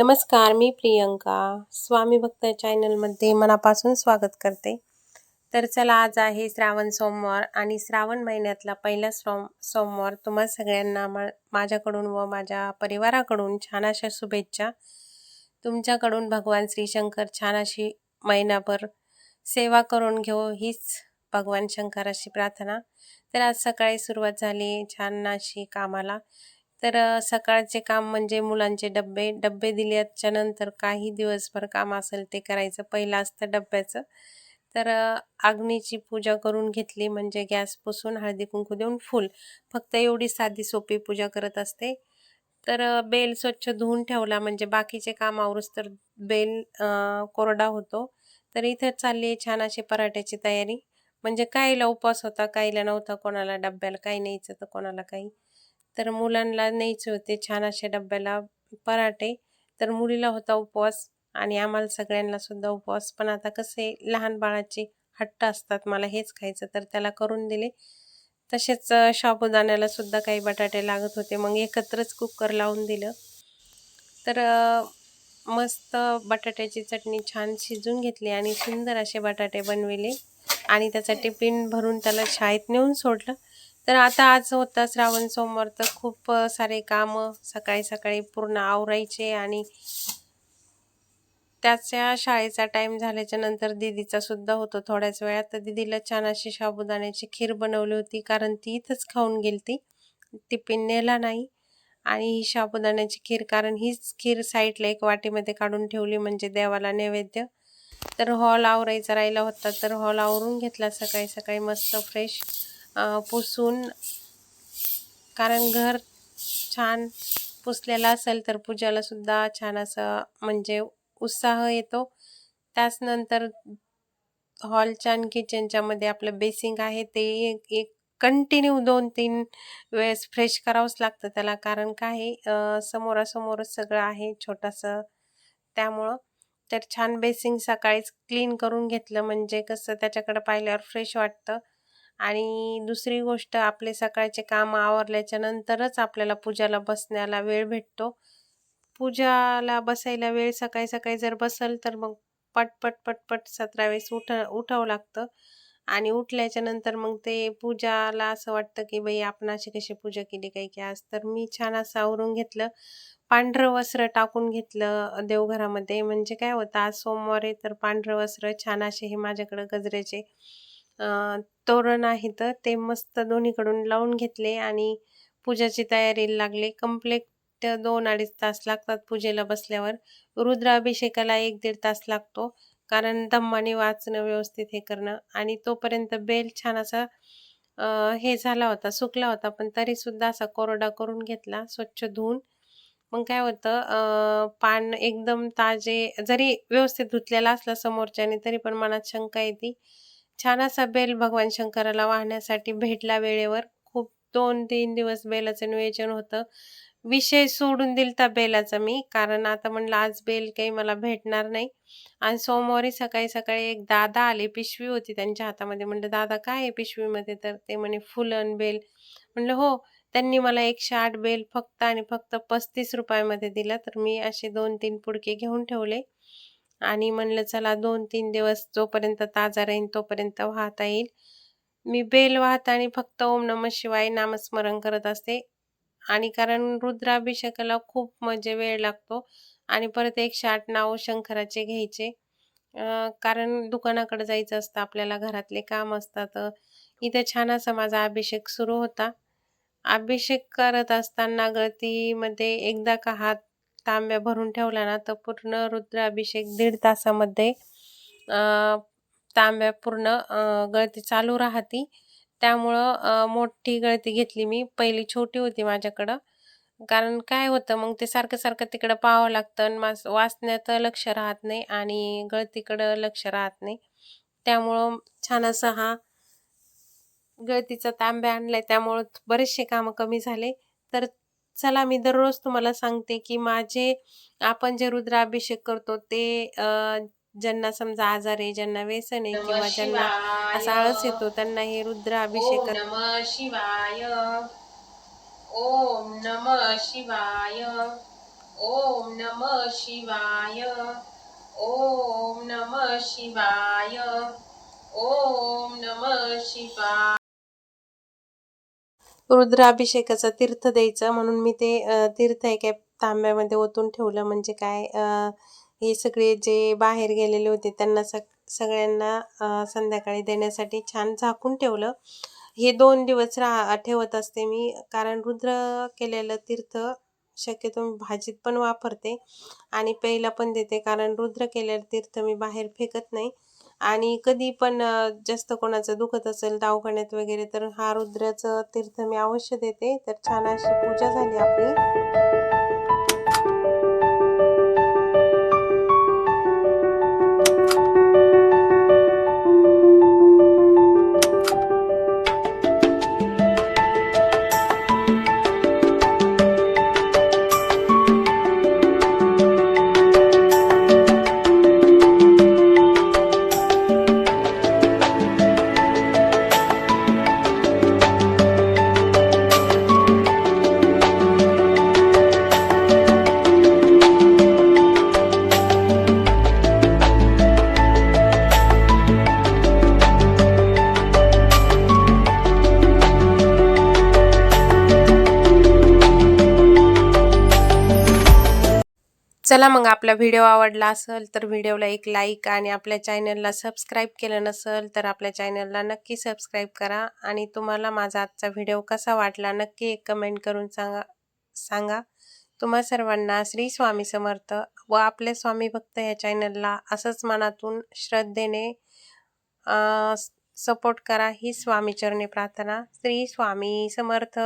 नमस्कार मी प्रियंका. स्वामी भक्त चॅनलमध्ये मनापासून स्वागत करते. तर चला आज आहे श्रावण सोमवार आणि श्रावण महिन्यातला पहिला सोम सोमवार तुम्हा सगळ्यांना मा माझ्याकडून व माझ्या परिवाराकडून छान अशा शुभेच्छा. तुमच्याकडून भगवान श्रीशंकर छान अशी महिनाभर सेवा करून घेऊ हीच भगवान शंकराची प्रार्थना. तर आज सकाळी सुरुवात झाली छान अशी कामाला. तर सकाळचे काम म्हणजे मुलांचे डब्बे डब्बे दिल्याच्या नंतर काही दिवसभर काम असेल ते करायचं. पहिलं असतं डब्याचं तर अग्नीची पूजा करून घेतली म्हणजे गॅस पुसून हळदी कुंकू देऊन फुल. फक्त एवढी साधी सोपी पूजा करत असते. तर बेल स्वच्छ धुवून ठेवला म्हणजे बाकीचे काम आवरूस तर बेल कोरडा होतो. तर इथं चालली छान अशी पराठ्याची तयारी. म्हणजे काहीला उपवास होता काहीला नव्हता कोणाला डब्याला काही न्यायचं तर कोणाला काही. तर मुलांना न्यायचे होते छान अशा डब्याला पराठे. तर मुलीला होता उपवास आणि आम्हाला सगळ्यांना सुद्धा उपवास. पण आता कसे लहान बाळाचे हट्ट असतात मला हेच खायचं तर त्याला करून दिले. तसेच शाबुदाण्याला सुद्धा काही बटाटे लागत होते मग एकत्रच कुकर लावून दिलं. तर मस्त बटाट्याची चटणी छान शिजून घेतली आणि सुंदर असे बटाटे बनविले आणि त्याचा टिफिन भरून त्याला शाळेत नेऊन सोडलं. तर आता आज होता श्रावण सोमवार तर खूप सारे काम सकाळी सकाळी पूर्ण आवरायचे आणि त्याच्या शाळेचा टाईम झाल्याच्यानंतर दिदीचा सुद्धा होतो थोड्याच वेळात. तर दिदीला छान अशी साबुदाण्याची खीर बनवली होती कारण ती इथंच खाऊन गेलती. टिफिन नेला नाही आणि ही साबुदाण्याची खीर कारण हीच खीर साईडला एक वाटीमध्ये काढून ठेवली म्हणजे देवाला नैवेद्य. तर हॉल आवरायचा राहिला होता तर हॉल आवरून घेतला सकाळी सकाळी मस्त फ्रेश. पुसून कारण घर छान पुसलेलं असेल तर पूजेलासुद्धा छान असं म्हणजे उत्साह येतो. त्याच नंतर हॉलच्या आणि किचनच्यामध्ये आपलं बेसिंग आहे ते एक एक कंटिन्यू दोन तीन वेळेस फ्रेश करावंच लागतं त्याला. कारण काय समोरासमोरच सगळं आहे छोटंसं. त्यामुळं तर छान बेसिंग सकाळीच क्लीन करून घेतलं. म्हणजे कसं त्याच्याकडं पाहिल्यावर फ्रेश वाटतं. आणि दुसरी गोष्ट आपले सकाळचे काम आवरल्याच्या नंतरच आपल्याला पूजाला बसण्याला वेळ भेटतो. पूजाला बसायला वेळ सकाळी सकाळी जर बसल तर मग पटपट पटपट सतरा वेळेस उठ उठावं लागतं. आणि उठल्याच्या नंतर मग ते पूजाला असं वाटतं की बाई आपण अशी कशी पूजा केली काही की आज? तर मी छान असं आवरून घेतलं. पांढरं वस्त्र टाकून घेतलं देवघरामध्ये. म्हणजे काय होतं आज सोमवार आहे तर पांढरं वस्त्र छान असे हे माझ्याकडं गजऱ्याचे तोरण आहेत ते मस्त दोन्हीकडून लावून घेतले आणि पूजाची तयारीला लागले. कंप्लीट दोन अडीच तास लागतात पूजेला बसल्यावर. रुद्राभिषेकाला एक दीड तास लागतो कारण दम्माने वाचणं व्यवस्थित हे करणं आणि तोपर्यंत बेल छान असा हे झाला होता सुकला होता पण तरी सुद्धा असा कोरडा करून घेतला स्वच्छ धुवून. मग काय होतं पान एकदम ताजे जरी व्यवस्थित धुतलेला असला समोरच्याने तरी पण मनात शंका येते. छान असा बेल भगवान शंकराला वाहण्यासाठी भेटला वेळेवर. खूप दोन तीन दिवस बेलाचं नियोजन होतं. विषय सोडून दिलता बेलाचा मी कारण आता म्हणलं आज बेल काही मला भेटणार नाही. आणि सोमवारी सकाळी सकाळी एक दादा आले पिशवी होती त्यांच्या हातामध्ये. म्हणलं दादा काय आहे पिशवीमध्ये? तर ते म्हणे फुलन बेल. म्हणलं हो त्यांनी मला एकशे आठ बेल फक्त आणि फक्त पस्तीस रुपयामध्ये दिला. तर मी असे दोन तीन पुडके घेऊन ठेवले. आणि म्हणलं चला दोन तीन दिवस जोपर्यंत ताजा राहील तोपर्यंत वाहता येईल. मी बेल वाहताना फक्त ओम नम शिवाय नामस्मरण करत असते. आणि कारण रुद्राभिषेकाला खूप म्हणजे वेळ लागतो आणि परत एकशे आठ नाव शंकराचे घ्यायचे. कारण दुकानाकडे जायचं असतं आपल्याला घरातले काम असतात. इथं छान असा माझा अभिषेक सुरू होता. अभिषेक करत असताना गळतीमध्ये एकदा का हात तांब्या भरून ठेवला ना तर पूर्ण रुद्राभिषेक दीड तासामध्ये तांब्या पूर्ण गळती चालू राहती. त्यामुळं मोठी गळती घेतली मी. पहिली छोटी होती माझ्याकडं. कारण काय होतं मग ते सारखं सारखं तिकडं पाहावं लागतं आणि वाचण्यात लक्ष राहत नाही आणि गळतीकडं लक्ष राहत नाही. त्यामुळं छान असा हा गळतीचा तांब्या आणलाय. त्यामुळं बरेचसे कामं कमी झाले. तर चला मी दररोज तुम्हाला सांगते की माझे आपण जे रुद्राभिषेक करतो ते ज्यांना समजा आजार आहे ज्यांना व्यसन आहे किंवा ज्यांना असा आळस येतो त्यांना हे रुद्राभिषेक नम शिवाय. ओम नम शिवाय. ओम नम शिवाय. ओम नम शिवाय. ओम नम शिवाय. रुद्राभिषेकाचा तीर्थ द्यायचं म्हणून मी ते तीर्थ एका तांब्यामध्ये ओतून ठेवलं. म्हणजे काय हे सगळे जे बाहेर गेलेले होते त्यांना सग सगळ्यांना संध्याकाळी देण्यासाठी छान झाकून ठेवलं. हे दोन दिवस राहा ठेवत असते मी. कारण रुद्र केलेलं तीर्थ शक्यतो मी भाजीत पण वापरते आणि प्यायला पण देते. कारण रुद्र केलेलं तीर्थ मी बाहेर फेकत नाही. आणि कधी पण जास्त कोणाचं दुखत असेल दवाखान्यात वगैरे तर हा रुद्राचं तीर्थ मी अवश्य देते. तर छान अशी पूजा झाली आपली. चला मग आपला व्हिडिओ आवडला असेल तर व्हिडिओला एक लाईक आणि आपल्या चॅनलला सबस्क्राईब केलं नसेल तर आपल्या चॅनलला नक्की सबस्क्राईब करा. आणि तुम्हाला माझा आजचा व्हिडिओ कसा वाटला नक्की एक कमेंट करून सांगा सांगा. तुम्हा सर्वांना श्री स्वामी समर्थ व आपले स्वामी भक्त या चॅनलला असंच मनातून श्रद्धेने सपोर्ट करा. ही स्वामीचरणी प्रार्थना. श्री स्वामी समर्थ.